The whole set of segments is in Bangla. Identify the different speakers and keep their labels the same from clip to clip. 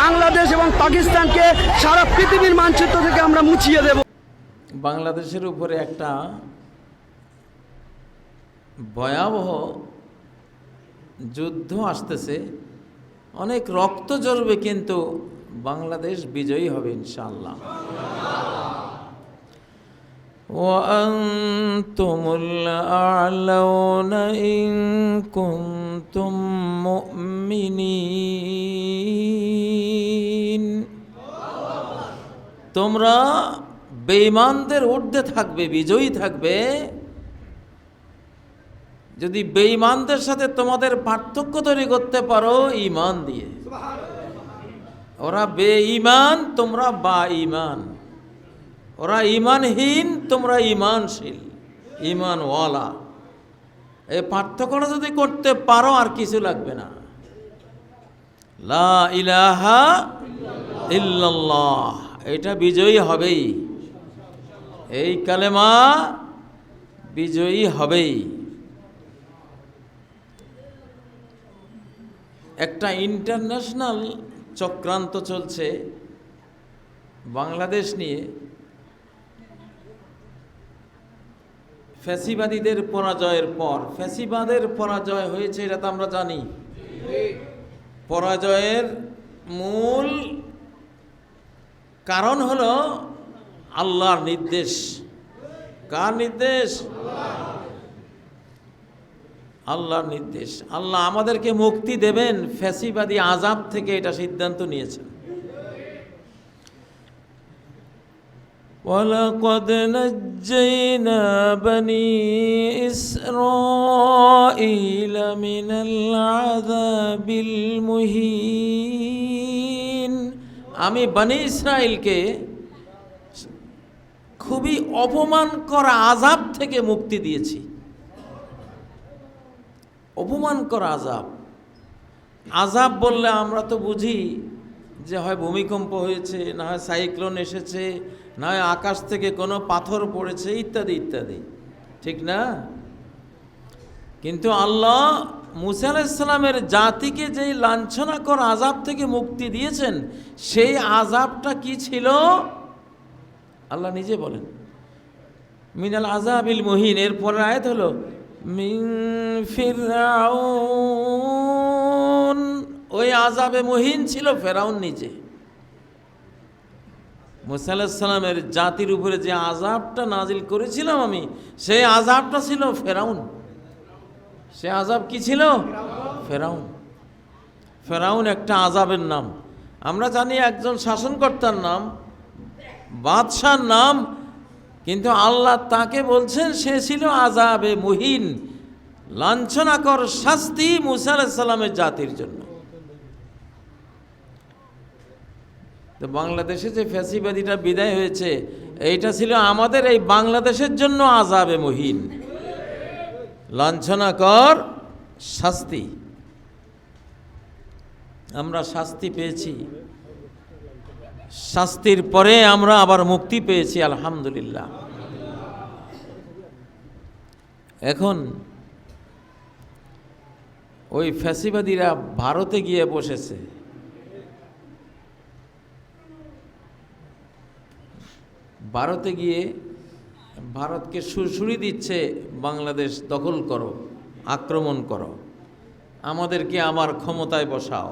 Speaker 1: বাংলাদেশ এবং পাকিস্তানকে সারা পৃথিবীর মানচিত্র থেকে আমরা মুছিয়ে দেব
Speaker 2: বাংলাদেশের উপরে একটা ভয়াবহ যুদ্ধ আসতেছে অনেক রক্ত ঝরবে কিন্তু বাংলাদেশ বিজয়ী হবে ইনশাল্লাহ وأنتم الأعلون إن كنتم مؤمنين তোমরা বেঈমানদের ঊর্ধ্বে থাকবে, বিজয়ী থাকবে। যদি বেঈমানদের সাথে তোমাদের পার্থক্য তৈরি করতে পারো ইমান দিয়ে। ওরা বেঈমান, তোমরা বা ইমান ওরা ইমানহীন তোমরা ইমানশীল ইমানওয়ালা এই পার্থক্যটা যদি করতে পারো, আর কিছু লাগবে না। লা ইলাহা ইল্লাল্লাহ। এটা বিজয়ী হবেই। এই কালেমা বিজয়ী হবেই। একটা ইন্টারন্যাশনাল চক্রান্ত চলছে বাংলাদেশ নিয়ে। ফ্যাসিবাদীদের পরাজয়ের পর, ফ্যাসিবাদের পরাজয় হয়েছে এটা তো আমরা জানি। পরাজয়ের মূল কারণ হলো আল্লাহর নির্দেশ কার নির্দেশ আল্লাহর নির্দেশ আল্লাহ আমাদেরকে মুক্তি দেবেন ফ্যাসিবাদী আজাব থেকে এটা সিদ্ধান্ত নিয়েছেন ولقد نجينا بني إسرائيل من العذاب المهين আমি বনি ইসরায়েলকে খুবই অপমান করা আজাব থেকে মুক্তি দিয়েছি। অপমান করা আজাব আজাব বললে আমরা তো বুঝি যে হয় ভূমিকম্প হয়েছে, না হয় সাইক্লোন এসেছে, না হয় আকাশ থেকে কোনো পাথর পড়েছে, ইত্যাদি ইত্যাদি। ঠিক না? কিন্তু আল্লাহ মুসা আলাইসালামের জাতিকে যেই লাঞ্ছনাকর আজাব থেকে মুক্তি দিয়েছেন, সেই আজাবটা কি ছিল? আল্লাহ নিজে বলেন। মিনাল আজাবিল মহিন এর পরের আয়াত হলো, মিন ফিরাউন ওই আজাবে মহিন ছিল ফেরাউন নিজে। মুসা আলাহিসাল্লামের জাতির উপরে যে আজাবটা নাজিল করেছিলাম আমি, সেই আজাবটা ছিল ফেরাউন। সে আজাব কি ছিল? ফেরাউন। ফেরাউন একটা আজাবের নাম। আমরা জানি একজন শাসনকর্তার নাম, বাদশার নাম, কিন্তু আল্লাহ তাকে বলছেন সে ছিল আজাবে মুহিন, লাঞ্ছনাকর শাস্তি মুসা জাতির জন্য। তো বাংলাদেশে যে ফ্যাসিবাদীটা বিদায় হয়েছে, এইটা ছিল আমাদের এই বাংলাদেশের জন্য আজাবে মহিন। লাঞ্ছনাকর শাস্তি। আমরা শাস্তি পেয়েছি। শাস্তির পরে আমরা আবার মুক্তি পেয়েছি, আলহামদুলিল্লাহ। এখন ওই ফ্যাসিবাদীরা ভারতে গিয়ে বসেছে। ভারতে গিয়ে ভারতকে সুরসুরি দিচ্ছে, বাংলাদেশ দখল করো, আক্রমণ করো। আমাদেরকে আমার ক্ষমতায় বসাও।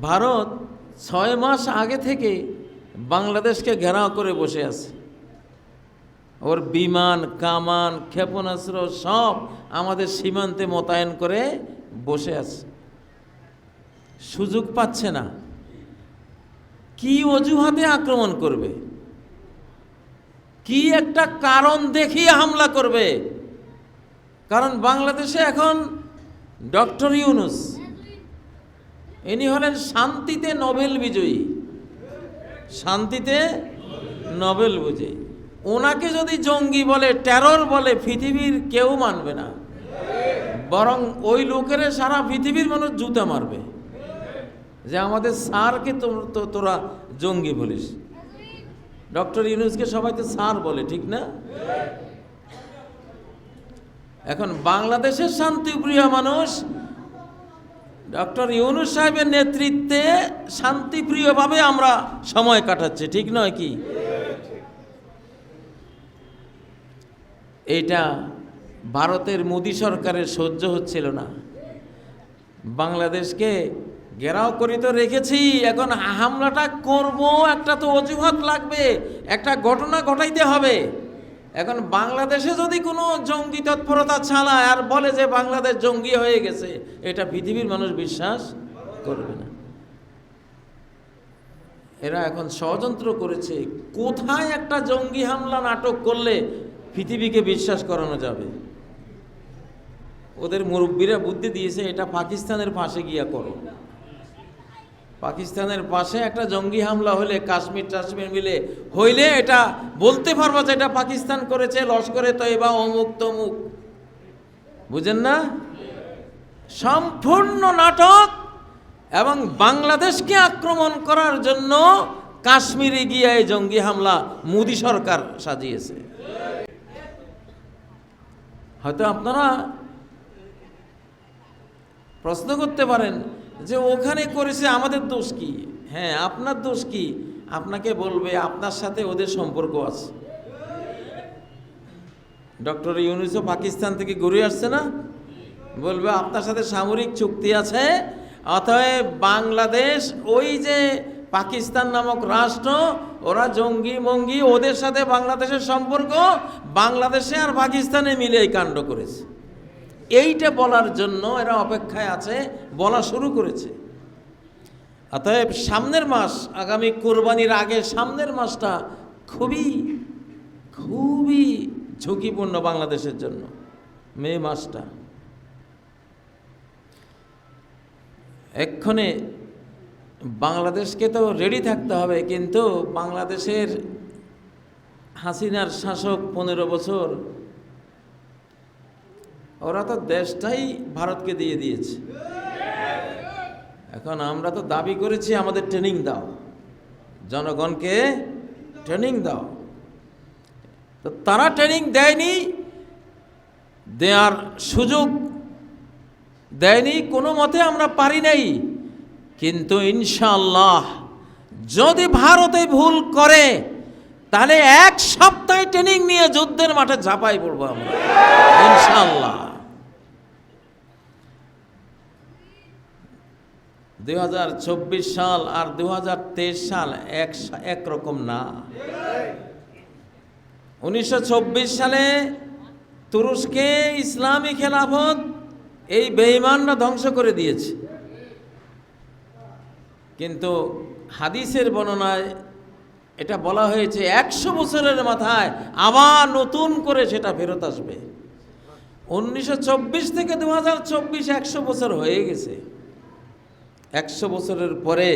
Speaker 2: ভারত ছয় মাস আগে থেকে বাংলাদেশকে ঘেরাও করে বসে আছে। ওর বিমান, কামান, ক্ষেপণাস্ত্র সব আমাদের সীমান্তে মোতায়েন করে বসে আছে। সুযোগ পাচ্ছে না। কি অজুহাতে আক্রমণ করবে? কি একটা কারণ দেখিয়ে হামলা করবে? কারণ বাংলাদেশে এখন ডক্টর ইউনুস, ইনি হলেন শান্তিতে নোবেল বিজয়ী। শান্তিতে নোবেল বিজয়ী। ওনাকে যদি জঙ্গি বলে, টেরর বলে, পৃথিবীর কেউ মানবে না। বরং ওই লোকেরা সারা পৃথিবীর মানুষ জুতা মারবে। যে আমাদের স্যারকে তোরা জঙ্গি বলিস। ডক্টর ইউনুসকে সবাই তো স্যার বলে, ঠিক না? এখন বাংলাদেশের শান্তিপ্রিয় মানুষ ডক্টর ইউনুস সাহেবের নেতৃত্বে শান্তিপ্রিয়ভাবে আমরা সময় কাটাচ্ছি, ঠিক নয় কি? এটা ভারতের মোদী সরকারের সহ্য হচ্ছিল না। বাংলাদেশকে ঘেরাও করি তো রেখেছি, এখন হামলাটা করব, একটা তো অজুহাত লাগবে, একটা ঘটনা ঘটাইতে হবে। এখন বাংলাদেশে যদি কোনো জঙ্গি তৎপরতা চালায়, আর বলে যে বাংলাদেশ জঙ্গি হয়ে গেছে, এটা পৃথিবীর মানুষ বিশ্বাস করবে না। এরা এখন ষড়যন্ত্র করেছে, কোথায় একটা জঙ্গি হামলা নাটক করলে পৃথিবীকে বিশ্বাস করানো যাবে? ওদের মুরব্বীরা বুদ্ধি দিয়েছে, এটা পাকিস্তানের পাশে গিয়া করো। পাকিস্তানের পাশে একটা জঙ্গি হামলা হলে কাশ্মীর টাশ্মীর মিলে হইলে এটা বলতে পারব যে এটা পাকিস্তান করেছে, লস্করে তৈবা, অমুক তমুক। বুঝেন না? সম্পূর্ণ নাটক এবং বাংলাদেশকে আক্রমণ করার জন্য কাশ্মীরে গিয়ে এই জঙ্গি হামলা মোদী সরকার সাজিয়েছে। হয়তো আপনারা প্রশ্ন করতে পারেন যে ওখানে করেছে, আমাদের দোষ কি? হ্যাঁ আপনার দোষ কি? আপনাকে বলবে, আপনার সাথে ওদের সম্পর্ক আছে। ডক্টর ইউনুসও পাকিস্তান থেকে ঘুরে আসছে না? বলবে, আপনার সাথে সামরিক চুক্তি আছে, অতএব বাংলাদেশ, ওই যে পাকিস্তান নামক রাষ্ট্র, ওরা জঙ্গি, মঙ্গি, ওদের সাথে বাংলাদেশের সম্পর্ক, বাংলাদেশে আর পাকিস্তানে মিলে এই কাণ্ড করেছে। এইটা বলার জন্য এরা অপেক্ষায় আছে, বলা শুরু করেছে। অতএব সামনের মাস, আগামী কোরবানির আগে সামনের মাসটা খুবই খুবই ঝুঁকিপূর্ণ বাংলাদেশের জন্য, মে মাসটা। এক্ষণে বাংলাদেশকে তো রেডি থাকতে হবে, কিন্তু বাংলাদেশের হাসিনার শাসক পনেরো বছর ওরা তো দেশটাই ভারতকে দিয়ে দিয়েছে। এখন আমরা তো দাবি করেছি, আমাদের ট্রেনিং দাও। জনগণকে ট্রেনিং দাও। তো তারা ট্রেনিং দেয়নি দেওয়ার সুযোগ দেয়নি, কোনো মতে আমরা পারি নাই। কিন্তু ইনশাল্লাহ যদি ভারতে ভুল করে, তাহলে এক সপ্তাহে ট্রেনিং নিয়ে যুদ্ধের মাঠে ঝাঁপাই পড়ব আমরা। ইনশাল্লাহ দু হাজার চব্বিশ সাল আর দু হাজার তেইশ সাল এক একরকম না। উনিশশো সালে তুরস্কে ইসলামী খেলাফত এই বেঈমানরা ধ্বংস করে দিয়েছে। কিন্তু হাদিসের বর্ণনায় এটা বলা হয়েছে একশো বছরের মাথায় আবার নতুন করে সেটা ফেরত আসবে। উনিশশো থেকে দু হাজার চব্বিশ একশো বছর হয়ে গেছে। একশো বছরের পরে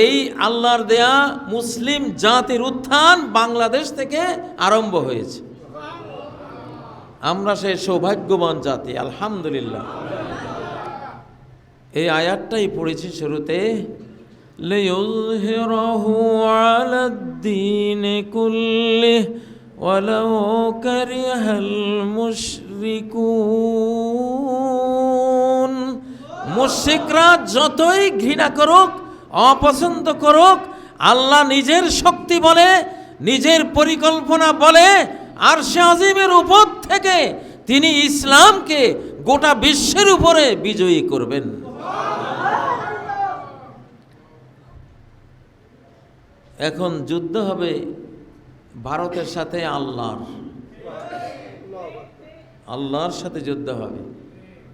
Speaker 2: এই আল্লাহর দেয়া মুসলিম জাতির উত্থান বাংলাদেশ থেকে আরম্ভ হয়েছে। আমরা সেই সৌভাগ্যবান জাতি, আলহামদুলিল্লাহ। এই আয়াতটাই পড়েছি শুরুতে লিউযহিরাহু মুশরিকুন। মুশরিকরা যতই ঘৃণা করুক, অপছন্দ করুক, আল্লাহ নিজের শক্তি বলে, নিজের পরিকল্পনা বলে আর আজিমের উপর থেকে তিনি ইসলামকে গোটা বিশ্বের উপরে বিজয়ী করবেন। এখন যুদ্ধ হবে ভারতের সাথে আল্লাহর। আল্লাহর সাথে যুদ্ধ হবে।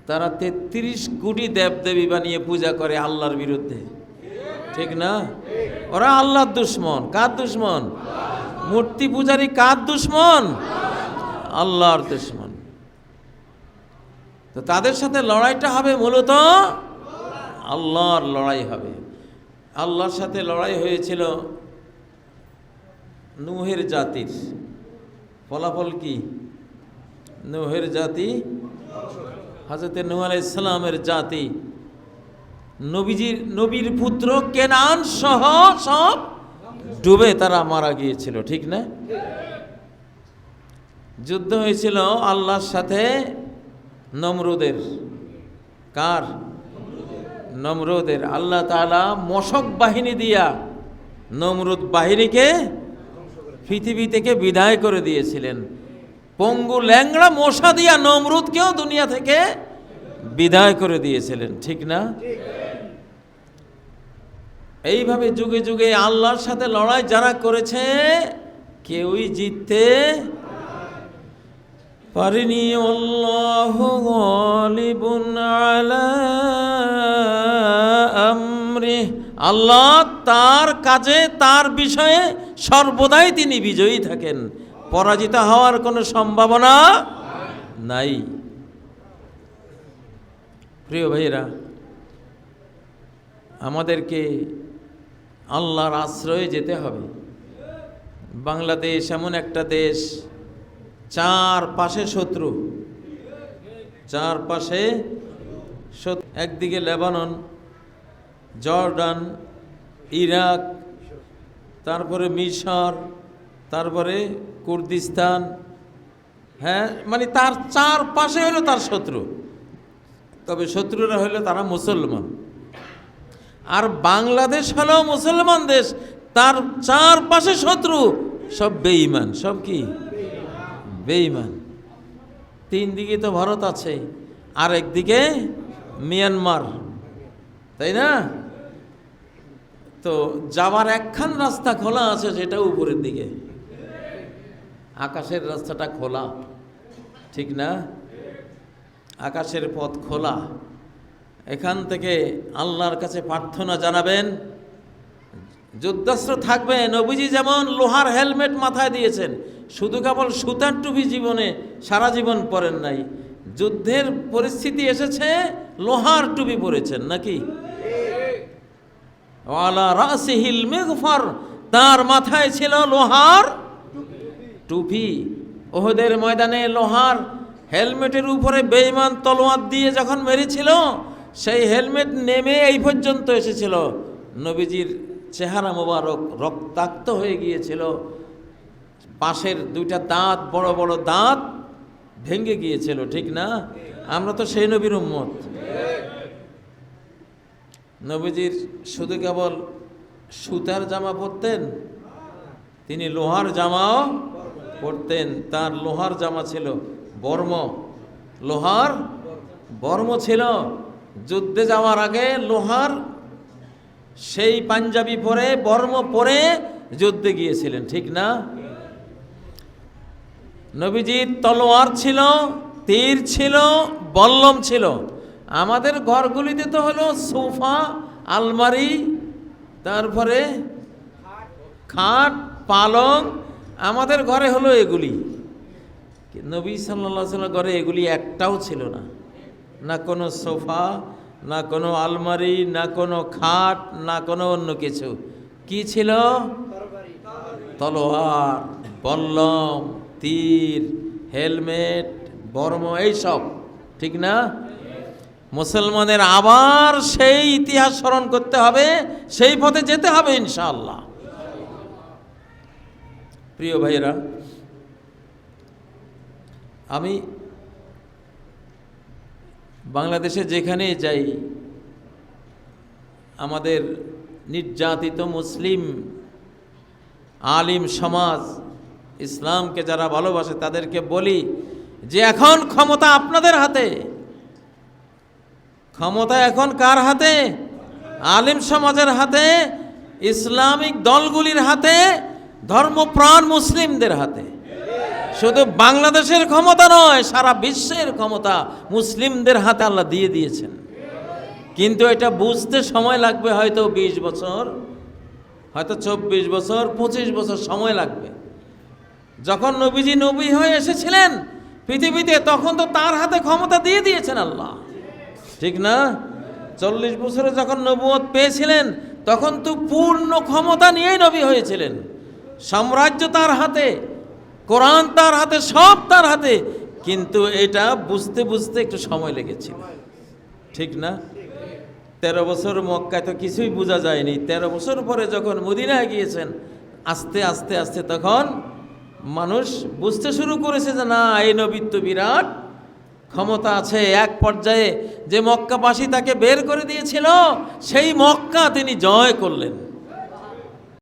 Speaker 2: তারা তেত্রিশ কোটি দেবদেবী বানিয়ে পূজা করে আল্লাহর বিরুদ্ধে। ঠিক না? ওরা আল্লাহর দুশ্মন। কার দুশ্মন? মূর্তি পূজারী কার দুশ্মন? আল্লাহর দুশ্মন। তো তাদের সাথে লড়াইটা হবে মূলত আল্লাহর লড়াই হবে। আল্লাহর সাথে লড়াই হয়েছিল নুহের জাতির। ফলাফল কি? নুহের জাতি হাজরতে নূহ আলাইসালামের জাতি, নবীজির, নবীর পুত্র কেনান সহ সব ডুবে তারা মারা গিয়েছিল, ঠিক না? যুদ্ধ হয়েছিল আল্লাহর সাথে নমরুদের। কার? নমরুদের। আল্লাহ তাআলা মশক বাহিনী দিয়া নমরুদ বাহিনীকে পৃথিবী থেকে বিদায় করে দিয়েছিলেন। পঙ্গু ল্যাংড়া মশা দিয়া নমরুদকেও দুনিয়া থেকে বিদায় করে দিয়েছিলেন, ঠিক না? এইভাবে যুগে যুগে আল্লাহর সাথে লড়াই যারা করেছে, কেউই জিততে পারেনি। আমরি। আল্লাহ তার কাজে, তার বিষয়ে সর্বদাই তিনি বিজয়ী থাকেন। পরাজিত হওয়ার কোনো সম্ভাবনা নাই। প্রিয় ভাইরা আমাদেরকে আল্লাহর আশ্রয়ে যেতে হবে। বাংলাদেশ এমন একটা দেশ চার পাশে শত্রু। চার পাশে একদিকে লেবানন, জর্ডান, ইরাক, তারপরে মিশর তারপরে কুর্দিস্তান হ্যাঁ মানে তার চার পাশে হলো তার শত্রু। তবে শত্রুরা হলো তারা মুসলমান। আর বাংলাদেশ হলো মুসলমান দেশ, তার চারপাশে শত্রু সব বেঈমান, সব কি? বেঈমান। তিন দিকে তো ভারত আছে, আর একদিকে মিয়ানমার, তাই না? তো যাওয়ার একখান রাস্তা খোলা আছে, সেটা উপরের দিকে। আকাশের রাস্তাটা খোলা, ঠিক না? আকাশের পথ খোলা। এখান থেকে আল্লাহর কাছে প্রার্থনা জানাবেন, যুদ্ধাস্ত্র থাকবে। নবীজি যেমন লোহার হেলমেট মাথায় দিয়েছেন, শুধু কেবল সুতার টুপি জীবনে, সারা জীবন পরেন নাই। যুদ্ধের পরিস্থিতি এসেছে, লোহার টুপি পরেছেন নাকি? ওয়ালা তার মাথায় ছিল লোহার টুপি, ওহদের ময়দানে লোহার হেলমেটের উপরে বেইমান তলোয়ার দিয়ে যখন মেরেছিল, সেই হেলমেট নেমে এই পর্যন্ত এসেছিল। নবীজির চেহারা মোবারক রক্তাক্ত হয়ে গিয়েছিল। পাশের দুইটা দাঁত, বড় বড় দাঁত ভেঙে গিয়েছিল, ঠিক না? আমরা তো সেই নবীর উম্মত। নবীজির শুধু কেবল সুতার জামা পরতেন, তিনি লোহার জামাও পরতেন তার লোহার জামা ছিল, বর্ম। লোহার বর্ম ছিল। যুদ্ধে যাওয়ার আগে লোহার সেই পাঞ্জাবি পরে, বর্ম পরে যুদ্ধে গিয়েছিলেন, ঠিক না? নবীজির তলোয়ার ছিল, তীর ছিল, বল্লম ছিল। আমাদের ঘরগুলিতে তো হলো সোফা, আলমারি, তারপরে খাট, পালং আমাদের ঘরে হলো এগুলি। নবী সাল্লা সাল্লাম ঘরে এগুলি একটাও ছিল না। না কোনো সোফা, না কোনো আলমারি, না কোনো খাট, না কোনো অন্য কিছু। কি ছিল? তলোয়ার, বল্লম, তীর, হেলমেট, বর্ম, এইসব। ঠিক না? মুসলমানের আবার সেই ইতিহাস স্মরণ করতে হবে, সেই পথে যেতে হবে ইনশাআল্লাহ। প্রিয় ভাইয়েরা, আমি বাংলাদেশে যেখানে যাই, আমাদের নির্যাতিত মুসলিম আলিম সমাজ, ইসলামকে যারা ভালোবাসে তাদেরকে বলি যে এখন ক্ষমতা আপনাদের হাতে। ক্ষমতা এখন কার হাতে? আলিম সমাজের হাতে, ইসলামিক দলগুলির হাতে ধর্মপ্রাণ মুসলিমদের হাতে। শুধু বাংলাদেশের ক্ষমতা নয়, সারা বিশ্বের ক্ষমতা মুসলিমদের হাতে আল্লাহ দিয়ে দিয়েছেন। কিন্তু এটা বুঝতে সময় লাগবে হয়তো বিশ বছর, হয়তো চব্বিশ বছর, পঁচিশ বছর সময় লাগবে। যখন নবীজি নবী হয়ে এসেছিলেন পৃথিবীতে, তখন তো তার হাতে ক্ষমতা দিয়ে দিয়েছেন আল্লাহ। ঠিক না? চল্লিশ বছরে যখন নবুয়ত পেয়েছিলেন, তখন তো পূর্ণ ক্ষমতা নিয়েই নবী হয়েছিলেন। সাম্রাজ্য তার হাতে, কোরআন তার হাতে, সব তার হাতে, কিন্তু এটা বুঝতে বুঝতে একটু সময় লেগেছিল। ঠিক না? তেরো বছর মক্কায় তো কিছুই বোঝা যায়নি। তেরো বছর পরে যখন মদিনায় গিয়েছেন, আস্তে আস্তে আস্তে তখন মানুষ বুঝতে শুরু করেছে যে না, এই নবী তো বিরাট ক্ষমতা আছে। এক পর্যায়ে যে মক্কাবাসী তাকে বের করে দিয়েছিল, সেই মক্কা তিনি জয় করলেন।